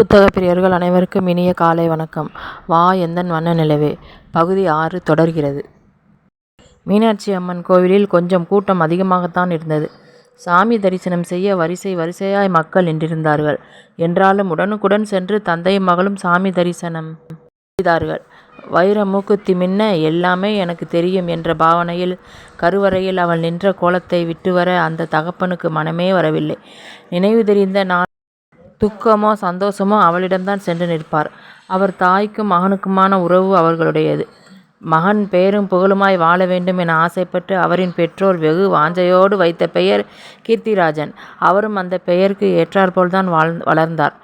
புத்தக பிரியர்கள் அனைவருக்கும் இனிய காலை வணக்கம். வா எந்தன் வண்ண நிலவே? பகுதி ஆறு தொடர்கிறது. மீனாட்சி அம்மன் கோவிலில் கொஞ்சம் கூட்டம் அதிகமாகத்தான் இருந்தது. சாமி தரிசனம் செய்ய வரிசை வரிசையாய் மக்கள் நின்றிருந்தார்கள். என்றாலும் உடனுக்குடன் சென்று தந்தையும் மகளும் சாமி தரிசனம் செய்தார்கள். வைர மூக்குத்தி மின்ன எல்லாமே எனக்கு தெரியும் என்ற பாவனையில் கருவறையில் அவள் நின்ற கோலத்தை விட்டு வர அந்த தகப்பனுக்கு மனமே வரவில்லை. நினைவு தெரிந்த நான் துக்கமோ சந்தோஷமோ அவளிடம்தான் சென்று நிற்பார். அவர் தாய்க்கும் மகனுக்குமான உறவு அவர்களுடையது. மகன் பேரும் புகழுமாய் வாழ வேண்டும் என ஆசைப்பட்டு அவரின் பெற்றோர் வெகு வாஞ்சையோடு வைத்த பெயர் கீர்த்திராஜன். அவரும் அந்த பெயருக்கு ஏற்றாற்போல்தான் வாழ் வளர்ந்தார்.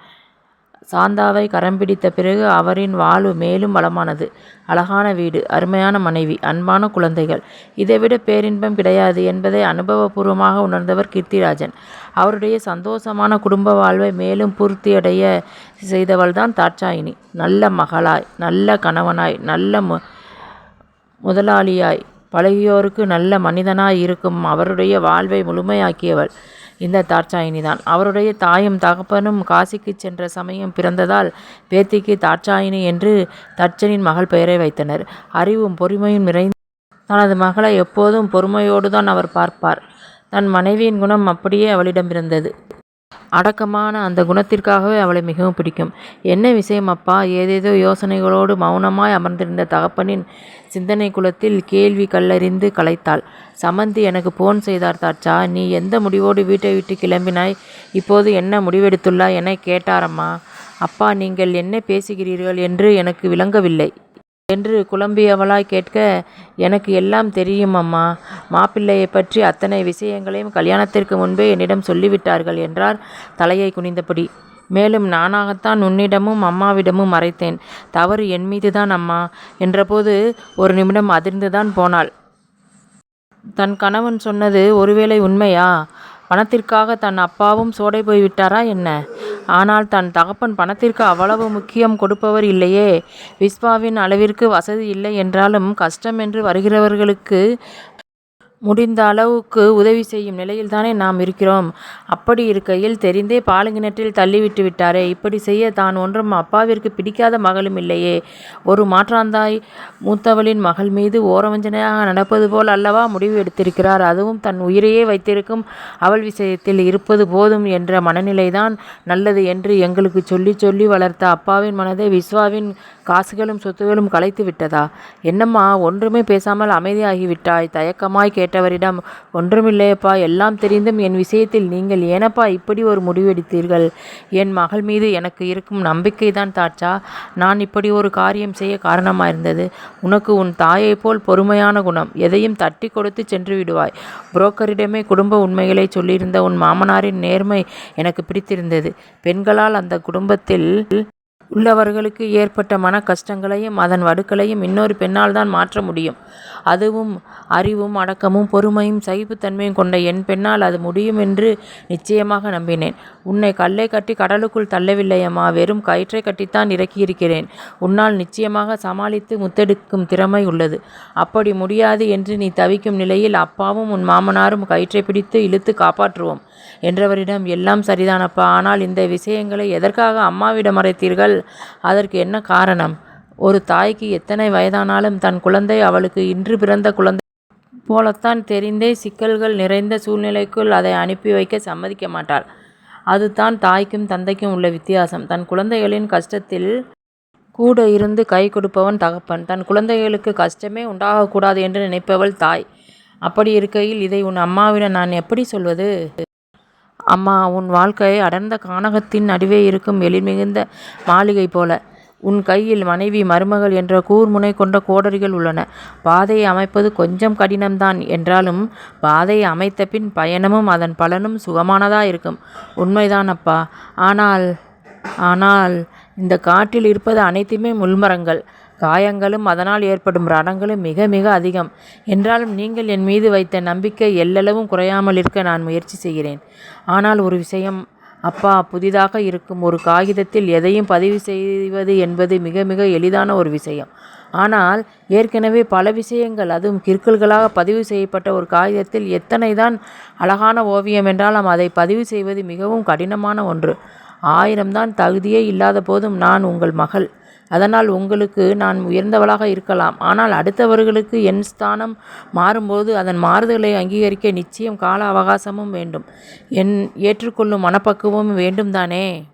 சாந்தாவை கரம் பிடித்த பிறகு அவரின் வாழ்வு மேலும் வளமானது. அழகான வீடு அருமையான மனைவி அன்பான குழந்தைகள். இதைவிட பேரின்பம் கிடையாது என்பதை அனுபவபூர்வமாக உணர்ந்தவர் கீர்த்திராஜன். அவருடைய சந்தோஷமான குடும்ப வாழ்வை மேலும் பூர்த்தியடைய செய்தவள்தான் தாட்சாயினி. நல்ல மகளாய் நல்ல கணவனாய் நல்ல மு முதலாளியாய் பழகியோருக்கு நல்ல மனிதனாய் இருக்கும் அவருடைய வாழ்வை முழுமையாக்கியவள். இந்த தாட்சாயினிதான். அவருடைய தாயும் தகப்பனும் காசிக்கு சென்ற சமயம் பிறந்ததால் பேத்திக்கு தாட்சாயினி என்று தட்சனின் மகள் பெயரை வைத்தனர். அறிவும் பொறுமையும் நிறைந்த தனது மகளை எப்போதும் பொறுமையோடு தான் அவர் பார்ப்பார். தன் மனைவியின் குணம் அப்படியே அவளிடம் இருந்தது. அடக்கமான அந்த குணத்திற்காகவே அவளை மிகவும் பிடிக்கும். என்ன விஷயம் அப்பா? ஏதேதோ யோசனைகளோடு மௌனமாய் அமர்ந்திருந்த தகப்பனின் சிந்தனை குலத்தில் கேள்வி கல்லறிந்து கலைத்தாள் சமந்தி எனக்கு போன் செய்தார் தாச்சா நீ எந்த முடிவோடு வீட்டை விட்டு கிளம்பினாய்? இப்போது என்ன முடிவெடுத்துள்ளாய்? என கேட்டாரம்மா. அப்பா நீங்கள் என்ன பேசுகிறீர்கள்? என்று எனக்கு விளங்கவில்லை. என்று குழம்பியவளாய் கேட்க எனக்கு எல்லாம் தெரியும் அம்மா. மாப்பிள்ளையை பற்றி அத்தனை விஷயங்களையும் கல்யாணத்திற்கு முன்பே என்னிடம் சொல்லிவிட்டார்கள் என்றார் தலையை குனிந்தபடி. மேலும் நானாகத்தான் உன்னிடமும் அம்மாவிடமும் மறைத்தேன். தவறு என் மீதுதான் அம்மா என்றபோது ஒரு நிமிடம் அதிர்ந்துதான் போனாள். தன் கணவன் சொன்னது ஒருவேளை உண்மையா? பணத்திற்காக தன் அப்பாவும் சோடை போய்விட்டாரா என்ன? ஆனால் தன் தகப்பன் பணத்திற்கு அவ்வளவு முக்கியம் கொடுப்பவர் இல்லையே. விஸ்வாவின் அளவிற்கு வசதி இல்லை என்றாலும் கஷ்டம் என்று வருகிறவர்களுக்கு முடிந்த அளவுக்கு உதவி செய்யும் நிலையில்தானே நாம் இருக்கிறோம். அப்படி இருக்கையில் தெரிந்தே பாலுங்கிணற்றில் தள்ளிவிட்டு விட்டாரே. இப்படி செய்ய தான் ஒன்றும் அப்பாவிற்கு பிடிக்காத மகளும் இல்லையே. ஒரு மாற்றாந்தாய் மூத்தவளின் மகள் மீது ஓரவஞ்சனையாக நடப்பது போல் அல்லவா முடிவு எடுத்திருக்கிறார். அதுவும் தன் உயிரையே வைத்திருக்கும் அவள் விஷயத்தில் இருப்பது போதும் என்ற மனநிலைதான் நல்லது என்று எங்களுக்கு சொல்லி சொல்லி வளர்த்த அப்பாவின் மனதை விஸ்வாவின் காசுகளும் சொத்துகளும் கலைத்து விட்டதா? என்னம்மா ஒன்றுமே பேசாமல் அமைதியாகிவிட்டாய் தயக்கமாய் கே கேட்டவரிடம் ஒன்றுமில்லையப்பா எல்லாம் தெரிந்தும் என் விஷயத்தில் நீங்கள் ஏனப்பா இப்படி ஒரு முடிவெடுத்தீர்கள்? என் மகள் மீது எனக்கு இருக்கும் நம்பிக்கை தான் தாட்சா நான் இப்படி ஒரு காரியம் செய்ய காரணமாயிருந்தது உனக்கு உன் தாயைப் போல் பொறுமையான குணம். எதையும் தட்டி கொடுத்து சென்று விடுவாய். புரோக்கரிடமே குடும்ப உண்மைகளை சொல்லியிருந்த உன் மாமனாரின் நேர்மை எனக்கு பிடித்திருந்தது. பெண்களால் அந்த குடும்பத்தில் உள்ளவர்களுக்கு ஏற்பட்ட மன கஷ்டங்களையும் அதன் வடுக்களையும் இன்னொரு பெண்ணால் தான் மாற்ற முடியும். அதுவும் அறிவும் அடக்கமும் பொறுமையும் சகிப்புத்தன்மையும் கொண்ட என் பெண்ணால் அது முடியும் என்று நிச்சயமாக நம்பினேன். உன்னை கல்லை கட்டி கடலுக்குள் தள்ளவில்லையம்மா வெறும் கயிற்றை கட்டித்தான் இறக்கியிருக்கிறேன். உன்னால் நிச்சயமாக சமாளித்து முத்தெடுக்கும் திறமை உள்ளது. அப்படி முடியாது என்று நீ தவிக்கும் நிலையில் அப்பாவும் உன் மாமனாரும் கயிற்றை பிடித்து இழுத்து காப்பாற்றுவோம். என்றவரிடம் எல்லாம் சரிதானப்பா ஆனால் இந்த விஷயங்களை எதற்காக அம்மாவிடம் மறைத்தீர்கள் அதற்கு என்ன காரணம்? ஒரு தாய்க்கு எத்தனை வயதானாலும் தன் குழந்தை அவளுக்கு இன்று பிறந்த குழந்தை போலத்தான் தெரிந்தே சிக்கல்கள் நிறைந்த சூழ்நிலைக்குள் அதை அனுப்பி வைக்க சம்மதிக்க மாட்டாள். அதுதான் தாய்க்கும் தந்தைக்கும் உள்ள வித்தியாசம். தன் குழந்தைகளின் கஷ்டத்தில் கூட இருந்து கை கொடுப்பவன் தகப்பன். தன் குழந்தைகளுக்கு கஷ்டமே உண்டாகக்கூடாது என்று நினைப்பவள் தாய். அப்படி இருக்கையில் இதை உன் அம்மாவிடம் நான் எப்படி சொல்வது? அம்மா உன் வாழ்க்கை அடர்ந்த கானகத்தின் நடுவே இருக்கும் எழில்மிகுந்த மாளிகை போல. உன் கையில் மனைவி மருமகள் என்ற கூர்முனை கொண்ட கோடரிகள் உள்ளன. பாதையை அமைப்பது கொஞ்சம் கடினம்தான். என்றாலும் பாதையை அமைத்த பின் பயணமும் அதன் பலனும் சுகமானதாக இருக்கும். உண்மைதான் அப்பா. ஆனால் ஆனால் இந்த காட்டில் இருப்பது அனைத்துமே முள்மரங்கள். காயங்களும் அதனால் ஏற்படும் ரணங்களும் மிக மிக அதிகம். என்றாலும் நீங்கள் என் மீது வைத்த நம்பிக்கை எல்லளவும் குறையாமல் இருக்க நான் முயற்சி செய்கிறேன். ஆனால் ஒரு விஷயம் அப்பா புதிதாக இருக்கும் ஒரு காகிதத்தில் எதையும் பதிவு செய்வது என்பது மிக மிக எளிதான ஒரு விஷயம். ஆனால் ஏற்கனவே பல விஷயங்கள் அதுவும் கிற்கல்களாக பதிவு செய்யப்பட்ட ஒரு காகிதத்தில் எத்தனை தான் அழகான ஓவியம் என்றாலும் அதை பதிவு செய்வது மிகவும் கடினமான ஒன்று. ஆயிரம்தான் தகுதியே இல்லாத போதும் நான் உங்கள் மகள். அதனால் உங்களுக்கு நான் உயர்ந்தவளாக இருக்கலாம். ஆனால் அடுத்தவர்களுக்கு என் ஸ்தானம் மாறும்போது அதன் மாறுதலை அங்கீகரிக்க நிச்சயம் கால அவகாசமும் வேண்டும். என் ஏற்றுக்கொள்ளும் மனப்பக்குவமும் வேண்டும் தானே?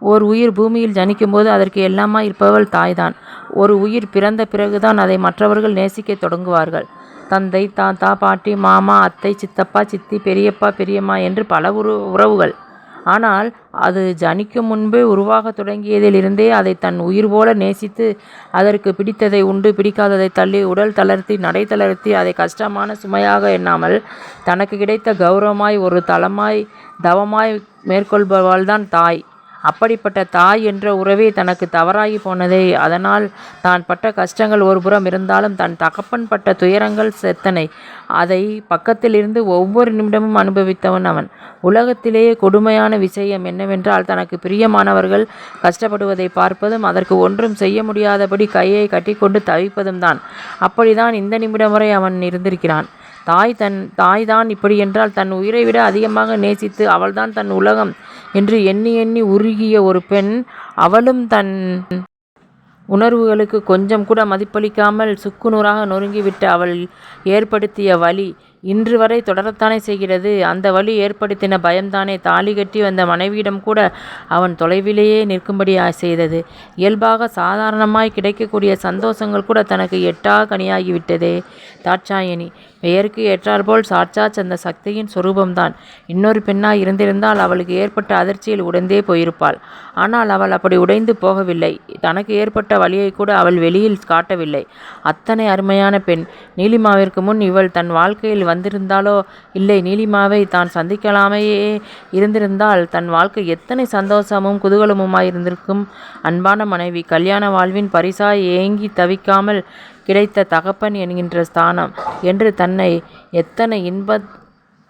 ஓர் உயிர் பூமியில் ஜனிக்கும்போது அதற்கு எல்லாமா இருப்பவள் தாய்தான். ஒரு உயிர் பிறந்த பிறகுதான் அதை மற்றவர்கள் நேசிக்கத் தொடங்குவார்கள். தந்தை தாத்தா பாட்டி மாமா அத்தை சித்தப்பா சித்தி பெரியப்பா பெரியம்மா என்று பல உரு உறவுகள். ஆனால் அது ஜனிக்கும் முன்பே உருவாகத் தொடங்கியதிலிருந்தே அதை தன் உயிர் போல நேசித்து அதற்கு பிடித்ததை உண்டு பிடிக்காததை தள்ளி உடல் தளர்த்தி நடை தளர்த்தி அதை கஷ்டமான சுமையாக எண்ணாமல் தனக்கு கிடைத்த கௌரவமாய் ஒரு தளமாய் தவமாய் மேற்கொள்பவள்தான் தாய். அப்படிப்பட்ட தாய் என்ற உறவே தனக்கு தவறாகி போனதே. அதனால் தான் பட்ட கஷ்டங்கள் ஒருபுறம் இருந்தாலும் தன் தகப்பன் பட்ட துயரங்கள் செத்தனை. அதை பக்கத்திலிருந்து ஒவ்வொரு நிமிடமும் அனுபவித்தவன் அவன். உலகத்திலேயே கொடுமையான விஷயம் என்னவென்றால் தனக்கு பிரியமானவர்கள் கஷ்டப்படுவதை பார்ப்பதும் அதற்கு ஒன்றும் செய்ய முடியாதபடி கையை கட்டிக்கொண்டு தவிப்பதும் தான். அப்படிதான் இந்த நிமிடம் வரை அவன் இருந்திருக்கிறான். தாய் தன் தாய் தான் இப்படி என்றால் தன் உயிரை விட அதிகமாக நேசித்து அவள்தான் தன் உலகம் என்று எண்ணி எண்ணி உருகிய ஒரு பெண் அவளும் தன் உணர்வுகளுக்கு கொஞ்சம் கூட மதிப்பளிக்காமல் சுக்குநூறாக நொறுங்கிவிட்ட அவள் ஏற்படுத்திய வழி இன்று வரை தொடரத்தானே செய்கிறது. அந்த வலி ஏற்படுத்தின பயம்தானே. தாலி கட்டி வந்த மனைவியிடம் கூட அவன் தொலைவிலேயே நிற்கும்படி செய்தது. இயல்பாக சாதாரணமாய் கிடைக்கக்கூடிய சந்தோஷங்கள் கூட தனக்கு எட்டா கனியாகிவிட்டதே. தாட்சாயணி பெயருக்கு ஏற்றாற்போல் சாட்சாச் அந்த சக்தியின் சொரூபம்தான். இன்னொரு பெண்ணாய் இருந்திருந்தால் அவளுக்கு ஏற்பட்ட அதிர்ச்சியில் உடைந்தே போயிருப்பாள். ஆனால் அவள் அப்படி உடைந்து போகவில்லை. தனக்கு ஏற்பட்ட வழியை கூட அவள் வெளியில் காட்டவில்லை. அத்தனை அருமையான பெண். நீலிமாவிற்கு முன் இவள் தன் வாழ்க்கையில் வந்திருந்தாலோ? இல்லை நீலிமாவை தான் சந்திக்கலாமையே இருந்திருந்தால் தன் வாழ்க்கை எத்தனை சந்தோஷமும் குதூகலமுமாய் இருந்திருக்கும். அன்பான மனைவி கல்யாண வாழ்வின் பரிசாய் ஏங்கி தவிக்காமல் கிடைத்த தகப்பன் என்கின்ற ஸ்தானம். என்று தன்னை எத்தனை இன்ப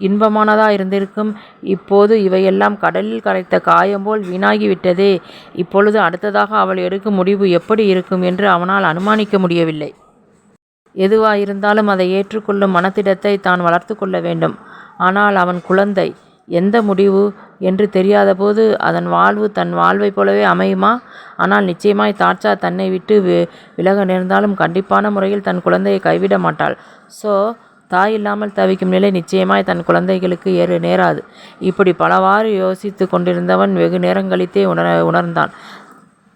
இன்பமானதாக இருந்திருக்கும். இப்போது இவையெல்லாம் கடலில் கரைத்த காயம் போல் வீணாகிவிட்டதே. இப்பொழுது அடுத்ததாக அவள் எடுக்கும் முடிவு எப்படி இருக்கும் என்று அவனால் அனுமானிக்க முடியவில்லை. எதுவாயிருந்தாலும் அதை ஏற்றுக்கொள்ளும் மனத்திடத்தை தான் வளர்த்து கொள்ள வேண்டும். ஆனால் அவன் குழந்தை. எந்த முடிவு என்று தெரியாதபோது அதன் வாழ்வு தன் வாழ்வைப் போலவே அமையுமா? ஆனால் நிச்சயமாய் தாட்சா தன்னை விட்டு விலக நேர்ந்தாலும் கண்டிப்பான முறையில் தன் குழந்தையை கைவிட மாட்டாள். ஸோ தாய் இல்லாமல் தவிக்கும் நிலை நிச்சயமாய் தன் குழந்தைகளுக்கு ஏறு நேராது. இப்படி பலவாறு யோசித்து கொண்டிருந்தவன் வெகு நேரங்களித்தே உணர உணர்ந்தான்.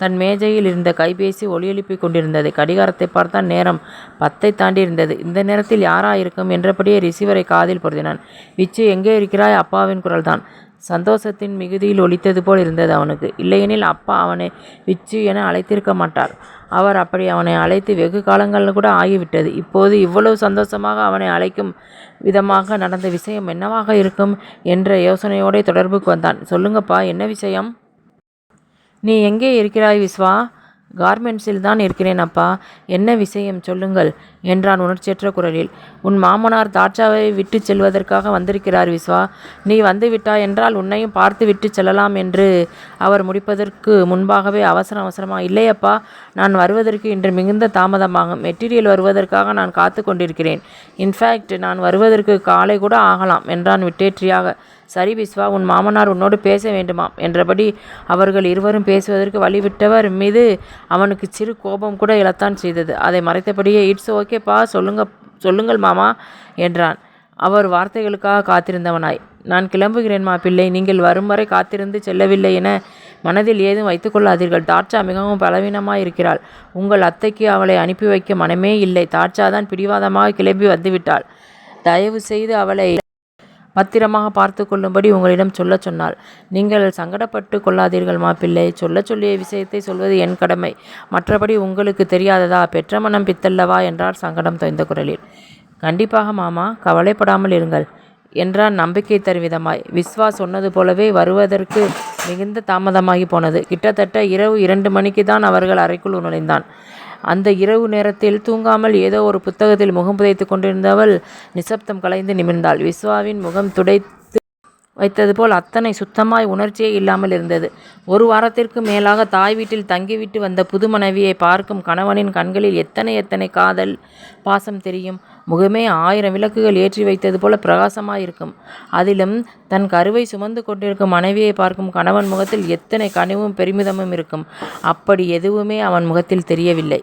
தன் மேஜையில் இருந்த கைபேசி ஒளியெழுப்பிக் கொண்டிருந்தது. கடிகாரத்தை பார்த்தான் நேரம் பத்தை தாண்டி இருந்தது. இந்த நேரத்தில் யாரா இருக்கும் என்றபடியே ரிசீவரை காதில் பொருத்தினான் விச்சு எங்கே இருக்கிறாய்? அப்பாவின் குரல்தான். சந்தோஷத்தின் மிகுதியில் ஒலித்தது போல் இருந்தது அவனுக்கு. இல்லையெனில் அப்பா அவனை விச்சு என அழைத்திருக்க மாட்டார். அவர் அப்படி அவனை அழைத்து வெகு காலங்கள் கூட ஆகிவிட்டது. இப்போது இவ்வளவு சந்தோஷமாக அவனை அழைக்கும் விதமாக நடந்த விஷயம் என்னவாக இருக்கும் என்ற யோசனையோடே தொடர்புக்கு வந்தான். சொல்லுங்கப்பா என்ன விஷயம்? நீ எங்கே இருக்கிறாய் விஸ்வா? கார்மெண்ட்ஸில் தான் இருக்கிறேன் அப்பா. என்ன விஷயம்? சொல்லுங்கள். என்றான் உணர்ச்சியற்ற குரலில். உன் மாமனார் தாட்சாவை விட்டு செல்வதற்காக வந்திருக்கிறார் விஸ்வா. நீ வந்து விட்டாய் என்றால் உன்னையும் பார்த்து விட்டு செல்லலாம் என்று அவர் முடிப்பதற்கு முன்பாகவே அவசரம் அவசரமா இல்லையப்பா நான் வருவதற்கு இன்று மிகுந்த தாமதமாகும். மெட்டீரியல் வருவதற்காக நான் காத்து கொண்டிருக்கிறேன். இன்ஃபேக்ட் நான் வருவதற்கு காலை கூட ஆகலாம் என்றான் விட்டேற்றியாக. சரி விஸ்வா உன் மாமனார் உன்னோடு பேச வேண்டுமாம் என்றபடி அவர்கள் இருவரும் பேசுவதற்கு வழிவிட்டவர் மீது அவனுக்கு சிறு கோபம் கூட இழத்தான் செய்தது. அதை மறைத்தபடியே இட்ஸ் ஓகேப்பா சொல்லுங்க சொல்லுங்கள் மாமா என்றான். அவர் வார்த்தைகளுக்காக காத்திருந்தவனாய். நான் கிளம்புகிறேன் பிள்ளை நீங்கள் வரும் வரை காத்திருந்து செல்லவில்லை என மனதில் ஏதும் வைத்துக்கொள்ளாதீர்கள் தாட்சா மிகவும் பலவீனமாக இருக்கிறாள். உங்கள் அத்தைக்கு அவளை அனுப்பி வைக்க மனமே இல்லை. தாட்சா தான் பிடிவாதமாக கிளம்பி வந்துவிட்டாள். தயவு செய்து அவளை பத்திரமாக பார்த்து கொள்ளும்படி உங்களிடம் சொல்ல சொன்னாள். நீங்கள் சங்கடப்பட்டு கொள்ளாதீர்கள் மாப்பிள்ளை சொல்ல சொல்லிய விஷயத்தை சொல்வது என் கடமை. மற்றபடி உங்களுக்கு தெரியாததா? பெற்ற மனம் பித்தல்லவா? என்றார் சங்கடம் தொய்ந்த குரலில். கண்டிப்பாக மாமா. கவலைப்படாமல் இருங்கள். என்றான் நம்பிக்கை தருவிதமாய். விஸ்வா சொன்னது போலவே வருவதற்கு மிகுந்த தாமதமாகி போனது. கிட்டத்தட்ட இரவு இரண்டு மணிக்கு தான் அவர்கள் அறைக்குள் நுழைந்தான். அந்த இரவு நேரத்தில் தூங்காமல் ஏதோ ஒரு புத்தகத்தில் முகம் புதைத்து கொண்டிருந்தவள் நிசப்தம் கலைந்து நிமிர்ந்தாள் விஸ்வாவின் முகம் துடைத்து வைத்தது போல் அத்தனை சுத்தமாய் உணர்ச்சியே இல்லாமல் இருந்தது. ஒரு வாரத்திற்கு மேலாக தாய் வீட்டில் தங்கிவிட்டு வந்த புது மனைவியை பார்க்கும் கணவனின் கண்களில் எத்தனை எத்தனை காதல், பாசம் தெரியும். முகமே ஆயிரம் விளக்குகள் ஏற்றி வைத்தது போல பிரகாசமாயிருக்கும். அதிலும் தன் கருவை சுமந்து கொண்டிருக்கும் மனைவியை பார்க்கும் கணவன் முகத்தில் எத்தனை கனிவும் பெருமிதமும் இருக்கும். அப்படி எதுவுமே அவன் முகத்தில் தெரியவில்லை.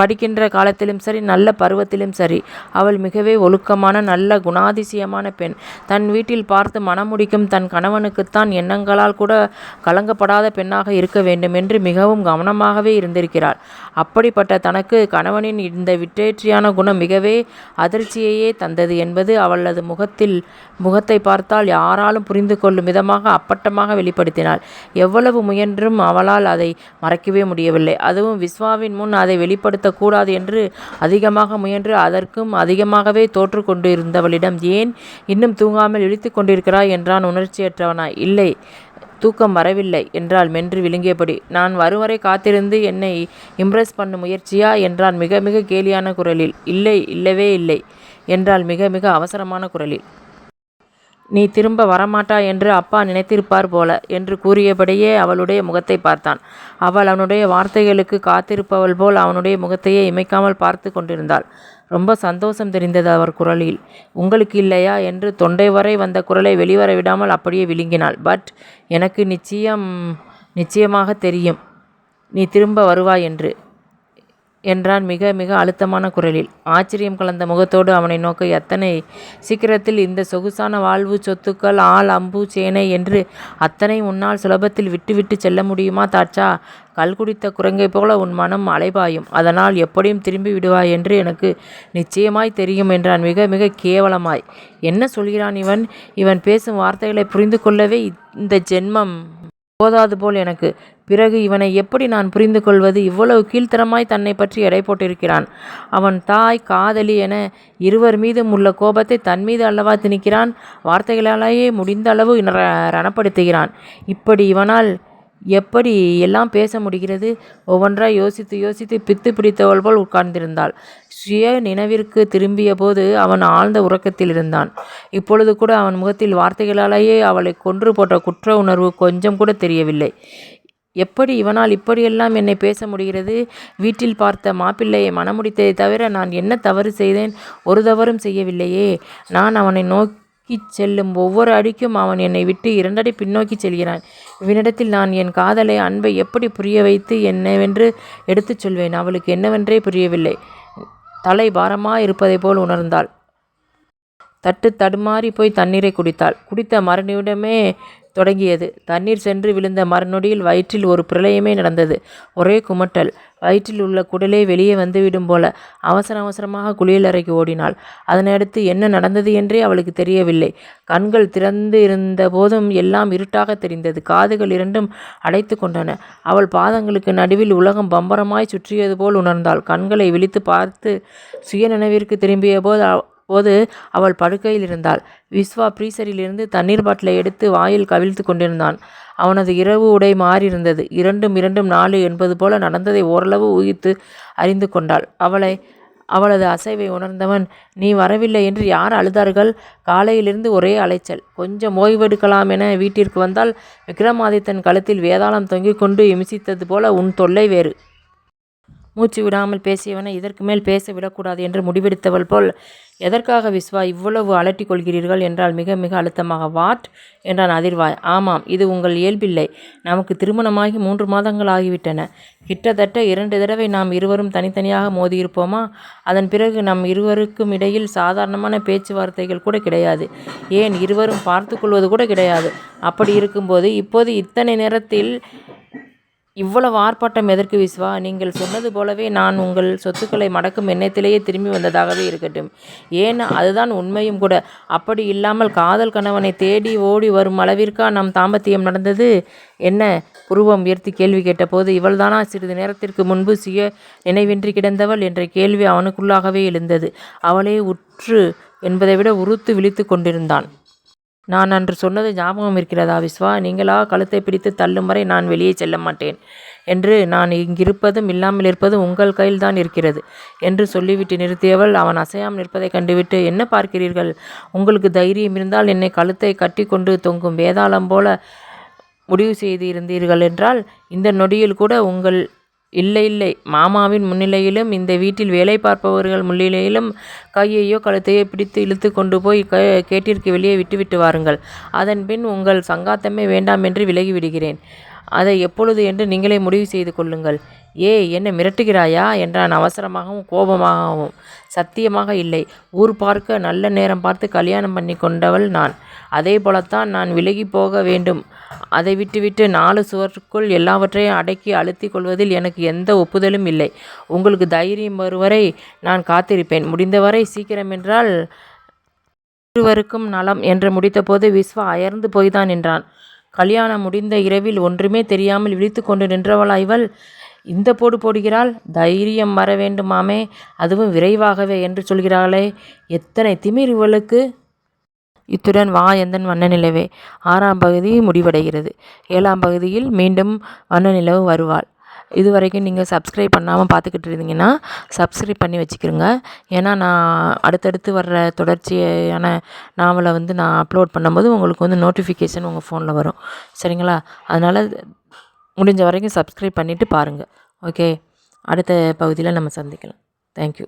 படிக்கின்ற காலத்திலும் சரி நல்ல பருவத்திலும் சரி அவள் மிகவே ஒழுக்கமான நல்ல குணாதிசயமான பெண். தன் வீட்டில் பார்த்து மனமுடிக்கும் தன் கணவனுக்குத்தான் எண்ணங்களால் கூட கலங்கப்படாத பெண்ணாக இருக்க வேண்டும் என்று மிகவும் கவனமாகவே இருந்திருக்கிறாள். அப்படிப்பட்ட தனக்கு கணவனின் இந்த விற்றேற்றியான குணம் மிகவே அதிர்ச்சியையே தந்தது என்பது அவளது முகத்தில் முகத்தை பார்த்தால் யாராலும் புரிந்து கொள்ளும் விதமாக அப்பட்டமாக வெளிப்படுத்தினாள். எவ்வளவு முயன்றும் அவளால் அதை மறைக்கவே முடியவில்லை. அதுவும் விஸ்வாவின் முன் அதை வெளிப்படுத்த கூடாது என்று அதிகமாக முயன்று அதற்கும் அதிகமாகவே தோற்று கொண்டிருந்தவளிடம் ஏன் இன்னும் தூங்காமல் விழித்துக் கொண்டிருக்கிறாய் என்றான் உணர்ச்சியற்றவனாய். இல்லை. தூக்கம் வரவில்லை என்றால் மென்று விழுங்கியபடி. நான் வருவரை காத்திருந்து என்னை இம்ப்ரெஸ் பண்ணும் முயற்சியா? என்றான் மிக மிக கேலியான குரலில். இல்லை இல்லவே இல்லை என்றால் மிக மிக அவசரமான குரலில். நீ திரும்ப வரமாட்டா என்று அப்பா நினைத்திருப்பார் போல என்று கூறியபடியே அவளுடைய முகத்தை பார்த்தான். அவள் அவனுடைய வார்த்தைகளுக்கு காத்திருப்பவள் போல் அவனுடைய முகத்தையே இமைக்காமல் பார்த்துக் கொண்டிருந்தாள். ரொம்ப சந்தோஷம் தெரிந்தது அவர் குரலில். உங்களுக்கு இல்லையா? என்று தொண்டைவரை வந்த குரலை வெளிவர விடாமல் அப்படியே விழுங்கினாள். பட் எனக்கு நிச்சயம் நிச்சயமாக தெரியும் நீ திரும்ப வருவாய் என்று என்றான் மிக மிக அழுத்தமான குரலில். ஆச்சரியம் கலந்த முகத்தோடு அவனை நோக்க எத்தனை சீக்கிரத்தில் இந்த சொகுசான வாழ்வு சொத்துக்கள் ஆள் அம்பு சேனை என்று அத்தனை உன்னால் சுலபத்தில் விட்டுவிட்டு செல்ல முடியுமா தாச்சா கல் குடித்த குரங்கைப் போல உன் மனம் அலைபாயும். அதனால் எப்படியும் திரும்பி விடுவாய் என்று எனக்கு நிச்சயமாய் தெரியும் என்றான் மிக மிக கேவலமாய். என்ன சொல்கிறான் இவன்? இவன் பேசும் வார்த்தைகளை புரிந்து கொள்ளவே இந்த ஜென்மம் போதாது போல் எனக்கு. பிறகு இவனை எப்படி நான் புரிந்து கொள்வது? இவ்வளவு கீழ்த்தரமாய் தன்னை பற்றி எடை போட்டிருக்கிறான். அவன் தாய், காதலி என இருவர் மீதும் உள்ள கோபத்தைத் தன்மீது அல்லவா திணிக்கிறான். வார்த்தைகளாலேயே முடிந்த அளவு ரணப்படுத்துகிறான். இப்படி இவனால் எப்படி எல்லாம் பேச முடிகிறது? ஒவ்வொன்றாய் யோசித்து யோசித்து பித்து பிடித்தவள் போல் உட்கார்ந்திருந்தாள். சுய நினைவிற்குத் திரும்பியபோது அவன் ஆழ்ந்த உறக்கத்தில் இருந்தான் இப்பொழுது கூட அவன் முகத்தில் வார்த்தைகளாலேயே அவளை கொன்று போட்ட குற்ற உணர்வு கொஞ்சம் கூட தெரியவில்லை. எப்படி இவனால் இப்படியெல்லாம் என்னை பேச முடிகிறது? வீட்டில் பார்த்த மாப்பிள்ளையை மனமுடித்ததை தவிர நான் என்ன தவறு செய்தேன்? ஒரு தவறும் செய்யவில்லையே. நான் அவனை செல்லும் ஒவ்வொரு அடிக்கும் அவன் என்னை விட்டு இரண்டடி பின்னோக்கி செல்கிறான். இவனிடத்தில் நான் என் காதலை அன்பை எப்படி புரிய வைத்து என்னவென்று எடுத்துச் சொல்வேன்? அவளுக்கு என்னவென்றே புரியவில்லை. தலை இருப்பதை போல் உணர்ந்தாள். தட்டுத் தடுமாறி போய் தண்ணீரை குடித்தாள். குடித்த மறுநிமிடமே தொடங்கியது. தண்ணீர் சென்று விழுந்த மறுநொடியில் வயிற்றில் ஒரு பிரளயமே நடந்தது. ஒரே குமட்டல். வயிற்றில் உள்ள குடலே வெளியே வந்துவிடும் போல. அவசர அவசரமாக குளியலறைக்கு ஓடினாள். அதனையடுத்து என்ன நடந்தது என்றே அவளுக்கு தெரியவில்லை. கண்கள் திறந்திருந்த போதும் எல்லாம் இருட்டாக தெரிந்தது. காதுகள் இரண்டும் அடைத்து கொண்டன. அவள் பாதங்களுக்கு நடுவில் உலகம் பம்பரமாய்ச் சுற்றியது போல் உணர்ந்தாள். கண்களை விழித்து பார்த்து சுய நினைவிற்கு திரும்பியபோது போது அவள் படுக்கையில் இருந்தாள் விஸ்வா ப்ரீசரிலிருந்து தண்ணீர் பாட்டிலை எடுத்து வாயில் கவிழ்த்து கொண்டிருந்தான். அவனது இரவு உடை மாறியிருந்தது. இரண்டும் இரண்டும் நாலு என்பது போல நடந்ததை ஓரளவு ஊகித்து அறிந்து கொண்டாள். அவளை அவளது அசைவை உணர்ந்தவன் நீ வரவில்லை என்று யார் அழுதார்கள்? காலையிலிருந்து ஒரே அலைச்சல். கொஞ்சம் ஓய்வெடுக்கலாம் என வீட்டிற்கு வந்தால் விக்ரமாதித்தன் கழுத்தில் வேதாளம் தொங்கிக் கொண்டு இம்சித்தது போல உன் தொல்லை வேறு. மூச்சு விடாமல் பேசியவனை இதற்கு மேல் பேச விடக்கூடாது என்று முடிவெடுத்தவள் போல் எதற்காக விஸ்வா இவ்வளவு அலட்டிக் கொள்கிறீர்கள்? என்றால் மிக மிக அழுத்தமாக. வாட்? என்றான் அதிர்வாய். ஆமாம். இது உங்கள் இயல்பில்லை. நமக்கு திருமணமாகி மூன்று மாதங்கள் ஆகிவிட்டன கிட்டத்தட்ட இரண்டு தடவை நாம் இருவரும் தனித்தனியாக மோதியிருப்போமா? அதன் பிறகு நம் இருவருக்கும் இடையில் சாதாரணமான பேச்சுவார்த்தைகள் கூட கிடையாது. ஏன் இருவரும் பார்த்து கொள்வது கூட கிடையாது. அப்படி இருக்கும்போது இப்போது இத்தனை நேரத்தில் இவ்வளவு ஆர்ப்பாட்டம் எதற்கு விஸ்வா? நீங்கள் சொன்னது போலவே நான் உங்கள் சொத்துக்களை மடக்கும் எண்ணத்திலேயே திரும்பி வந்ததாகவே இருக்கட்டும். ஏன் அதுதான் உண்மையும் கூட. அப்படி இல்லாமல் காதல் கணவனைத் தேடி ஓடி வரும் அளவிற்கா நம் தாம்பத்தியம் நடந்தது? என்ன? புருவம் உயர்த்தி கேள்வி கேட்டபோது இவள்தானா சிறிது நேரத்திற்கு முன்பு சுய நினைவின்றி கிடந்தவள்? என்ற கேள்வி அவனுக்குள்ளாகவே எழுந்தது. அவளே உற்று என்பதை விட உறுத்து விழித்துக் கொண்டிருந்தான். நான் அன்று சொன்னது ஞாபகம் இருக்கிறதா விஸ்வா? நீங்களா கழுத்தை பிடித்து தள்ளும் வரை நான் வெளியே செல்ல மாட்டேன் என்று நான் இங்கிருப்பதும் இல்லாமல் இருப்பதும் உங்கள் கையில்தான் இருக்கிறது என்று சொல்லிவிட்டு நிறுத்தியவள். அவன் அசையாமல் நிற்பதைக் கண்டுவிட்டு என்ன பார்க்கிறீர்கள்? உங்களுக்கு தைரியம் இருந்தால் என்னை கழுத்தை கட்டி கொண்டு தொங்கும் வேதாளம் போல முடிவு செய்து இருந்தீர்கள் என்றால் இந்த நொடியில் கூட உங்கள் இல்லை இல்லை. மாமாவின் முன்னிலையிலும் இந்த வீட்டில் வேலை பார்ப்பவர்கள் முன்னிலையிலும் கையையோ கழுத்தையோ பிடித்து இழுத்து கொண்டு போய் கேட்டிற்கு வெளியே விட்டுவிட்டு வாருங்கள். அதன் பின் உங்கள் சங்காத்தமே வேண்டாம் என்று விலகி விடுகிறேன். அதை எப்பொழுது என்று நீங்களே முடிவு செய்து கொள்ளுங்கள். ஏ என்ன மிரட்டுகிறாயா? என்றான். அவசரமாகவும் கோபமாகவும். சத்தியமாக இல்லை. ஊர் பார்க்க நல்ல நேரம் பார்த்து கல்யாணம் பண்ணி கொண்டவள் நான். அதே போலத்தான் நான் விலகி போக வேண்டும். அதை விட்டுவிட்டு நாலு சுவருக்குள் எல்லாவற்றையும் அடக்கி அழுத்தி கொள்வதில் எனக்கு எந்த ஒப்புதலும் இல்லை. உங்களுக்கு தைரியம் வருவரை நான் காத்திருப்பேன். முடிந்தவரை சீக்கிரம் என்றால் இருவருக்கும் நலம் என்று முடித்தபோது விஸ்வா அயர்ந்து போய்தான் நின்றான். கல்யாணம் முடிந்த இரவில் ஒன்றுமே தெரியாமல் விழித்து கொண்டு நின்றவளா இவள் இந்த போடு போடுகிறாள் தைரியம் வர வேண்டுமாமே அதுவும் விரைவாகவே என்று சொல்கிறாளே எத்தனை திமிர் இவளுக்கு? இத்துடன் வா எந்தன் வண்ண நிலவே. ஆறாம் பகுதி முடிவடைகிறது. ஏழாம் பகுதியில் மீண்டும் வண்ண நிலவு வருவாள். இது வரைக்கும் நீங்கள் சப்ஸ்கிரைப் பண்ணாமல் பார்த்துக்கிட்டு இருந்தீங்கன்னா சப்ஸ்கிரைப் பண்ணி வச்சுக்கிறோங்க ஏன்னா நான் அடுத்தடுத்து வர்ற தொடர்ச்சியான நாவலை வந்து நான் அப்லோட் பண்ணும்போது உங்களுக்கு வந்து நோட்டிஃபிகேஷன் உங்கள் ஃபோனில் வரும். சரிங்களா? அதனால் முடிஞ்ச வரைக்கும் சப்ஸ்கிரைப் பண்ணிவிட்டு பாருங்கள் ஓகே அடுத்த பகுதியில் நம்ம சந்திக்கலாம். தேங்க்யூ